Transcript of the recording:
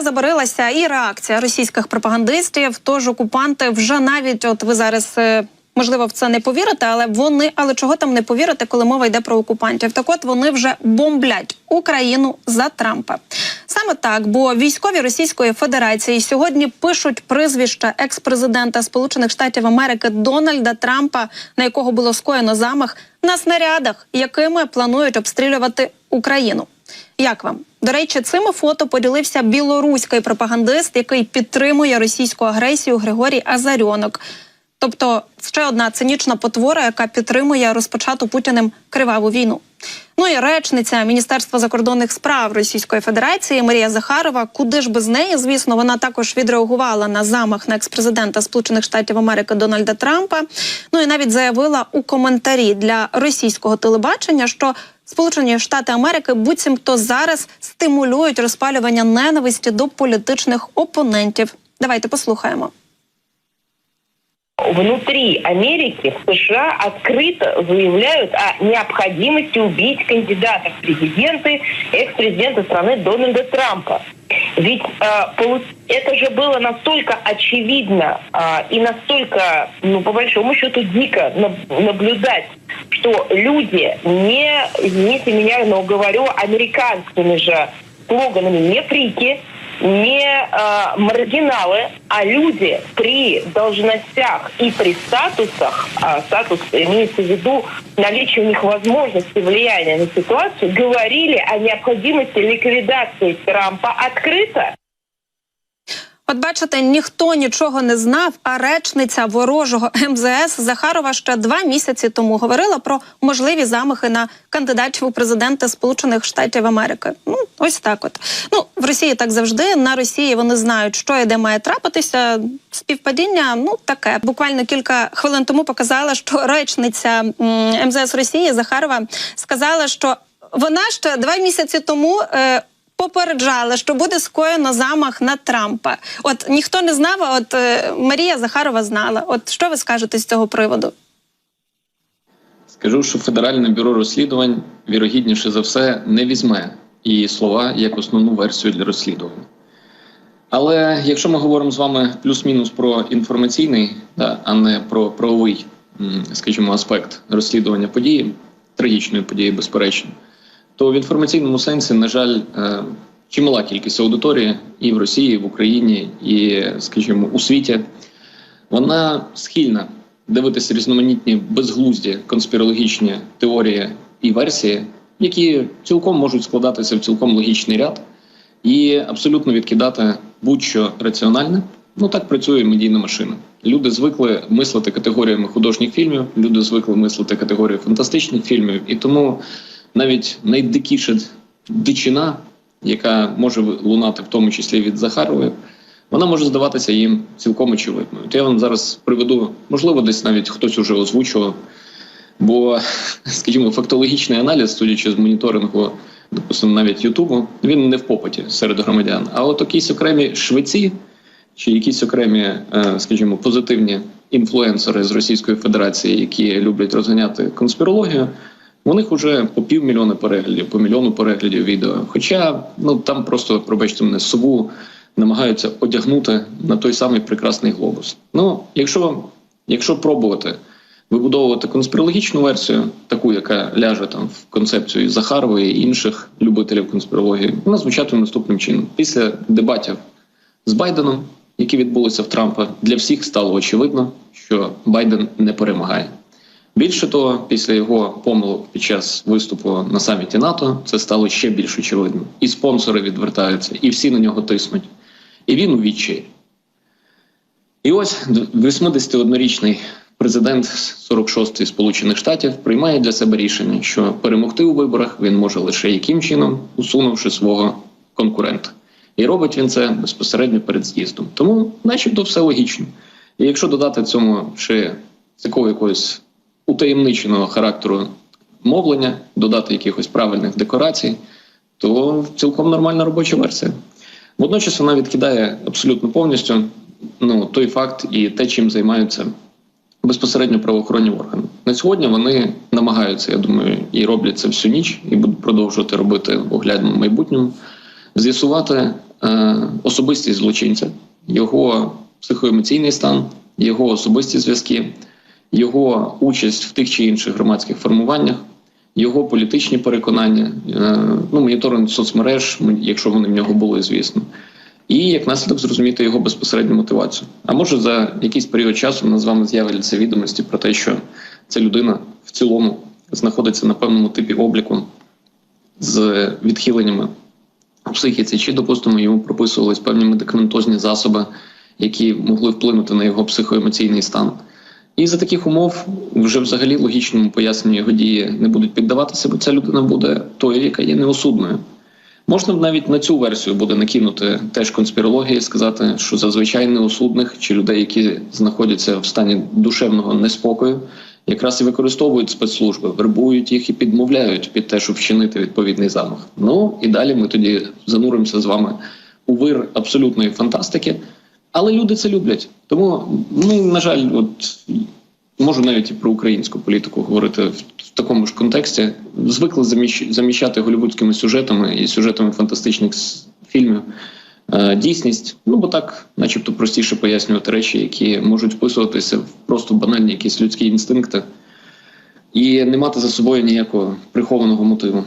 забарилася і реакція російських пропагандистів. Тож окупанти вже навіть, от ви зараз. е, Можливо, в це не повірите, але вони, але чого там не повірити, коли мова йде про окупантів? Так от вони вже бомблять Україну за Трампа. Саме так, бо військові Російської Федерації сьогодні пишуть прізвище екс-президента Сполучених Штатів Америки Дональда Трампа, на якого було скоєно замах на снарядах, якими планують обстрілювати Україну. Як вам? До речі, цими фото поділився білоруський пропагандист, який підтримує російську агресію Григорій Азарьонок. Тобто ще одна цинічна потвора, яка підтримує розпочату Путіним криваву війну. Ну і речниця Міністерства закордонних справ Російської Федерації Марія Захарова. Куди ж без неї? Звісно, вона також відреагувала на замах на експрезидента Сполучених Штатів Америки Дональда Трампа. Ну і навіть заявила у коментарі для російського телебачення, що Сполучені Штати Америки буцімто зараз стимулюють розпалювання ненависті до політичних опонентів. Давайте послухаємо. Внутри Америки в США открыто заявляют о необходимости убить кандидата в президенты, экс-президента страны Дональда Трампа. Ведь э, полу- это же было настолько очевидно э, и настолько, ну, по большому счету, дико наб- наблюдать, что люди не, извините меня, но говорю американскими же слоганами, не фрики, не э, маргиналы, а люди при должностях и при статусах, а статус имеется в виду наличие у них возможности влияния на ситуацию, говорили о необходимости ликвидации Трампа открыто. От бачите, ніхто нічого не знав, а речниця ворожого МЗС Захарова ще два місяці тому говорила про можливі замахи на кандидатів у президенти Сполучених Штатів Америки. Ну ось так. От ну в Росії так завжди. На Росії вони знають, що і де має трапитися. Співпадіння ну таке. Буквально кілька хвилин тому показала, що речниця МЗС Росії Захарова сказала, що вона ще два місяці тому. Е, попереджали, що буде скоєно замах на Трампа. От ніхто не знав, а от е, Марія Захарова знала. От що ви скажете з цього приводу? Скажу, що Федеральне бюро розслідувань вірогідніше за все не візьме її слова як основну версію для розслідування. Але якщо ми говоримо з вами плюс-мінус про інформаційний, да, а не про правовий, скажімо, аспект розслідування події, трагічної події, безперечно, то в інформаційному сенсі, на жаль, е, чимала кількість аудиторії і в Росії, і в Україні, і, скажімо, у світі, вона схильна дивитися різноманітні безглузді конспірологічні теорії і версії, які цілком можуть складатися в цілком логічний ряд, і абсолютно відкидати будь-що раціональне. Ну так працює медійна машина. Люди звикли мислити категоріями художніх фільмів, люди звикли мислити категорією фантастичних фільмів, і тому навіть найдикіша дичина, яка може лунати в тому числі від Захарової, вона може здаватися їм цілком очевидною. От я вам зараз приведу, можливо, десь навіть хтось уже озвучував. Бо, скажімо, фактологічний аналіз, судячи з моніторингу, допустимо, навіть Ютубу, він не в попиті серед громадян. А от якісь окремі швеці чи якісь окремі, е, скажімо, позитивні інфлюенсери з Російської Федерації, які люблять розганяти конспірологію, у них вже по півмільйона переглядів, по мільйону переглядів відео. Хоча ну там просто, пробачте мене, сову намагаються одягнути на той самий прекрасний глобус. Ну, якщо, якщо пробувати вибудовувати конспірологічну версію, таку, яка ляже там в концепцію Захарової і інших любителів конспірології, вона звучатиме наступним чином. Після дебатів з Байденом, які відбулися в Трампа, для всіх стало очевидно, що Байден не перемагає. Більше того, після його помилок під час виступу на саміті НАТО це стало ще більш очевидно. І спонсори відвертаються, і всі на нього тиснуть. І він у відчаї. І ось 81-річний президент 46-ї Сполучених Штатів приймає для себе рішення, що перемогти у виборах він може лише яким чином, усунувши свого конкурента. І робить він це безпосередньо перед з'їздом. Тому, начебто, все логічно. І якщо додати цьому ще такого якогось утаємниченого характеру мовлення, додати якихось правильних декорацій, то цілком нормальна робоча версія. Водночас вона відкидає абсолютно повністю ну, той факт і те, чим займаються безпосередньо правоохоронні органи. На сьогодні вони намагаються, я думаю, і роблять це всю ніч, і будуть продовжувати робити в оглядному майбутньому, з'ясувати, е, особистість злочинця, його психоемоційний стан, його особисті зв'язки, його участь в тих чи інших громадських формуваннях, його політичні переконання, е, ну, моніторинг соцмереж, якщо вони в нього були, звісно. І як наслідок зрозуміти його безпосередню мотивацію. А може за якийсь період часу в нас з вами з'являться відомості про те, що ця людина в цілому знаходиться на певному типі обліку з відхиленнями в психіці, чи, допустимо, йому прописувались певні медикаментозні засоби, які могли вплинути на його психоемоційний стан. І за таких умов вже взагалі логічному поясненню його дії не будуть піддаватися, бо ця людина буде тою, яка є неосудною. Можна навіть на цю версію буде накинути теж конспірології, сказати, що зазвичай неосудних чи людей, які знаходяться в стані душевного неспокою, якраз і використовують спецслужби, вербують їх і підмовляють під те, щоб вчинити відповідний замах. Ну і далі ми тоді зануримося з вами у вир абсолютної фантастики. Але люди це люблять. Тому ми, на жаль, от можу навіть і про українську політику говорити в, такому ж контексті. Звикли заміщ, заміщати голівудськими сюжетами і сюжетами фантастичних фільмів. е, Дійсність, ну бо так, начебто, простіше пояснювати речі, які можуть вписуватися в просто банальні якісь людські інстинкти, і не мати за собою ніякого прихованого мотиву.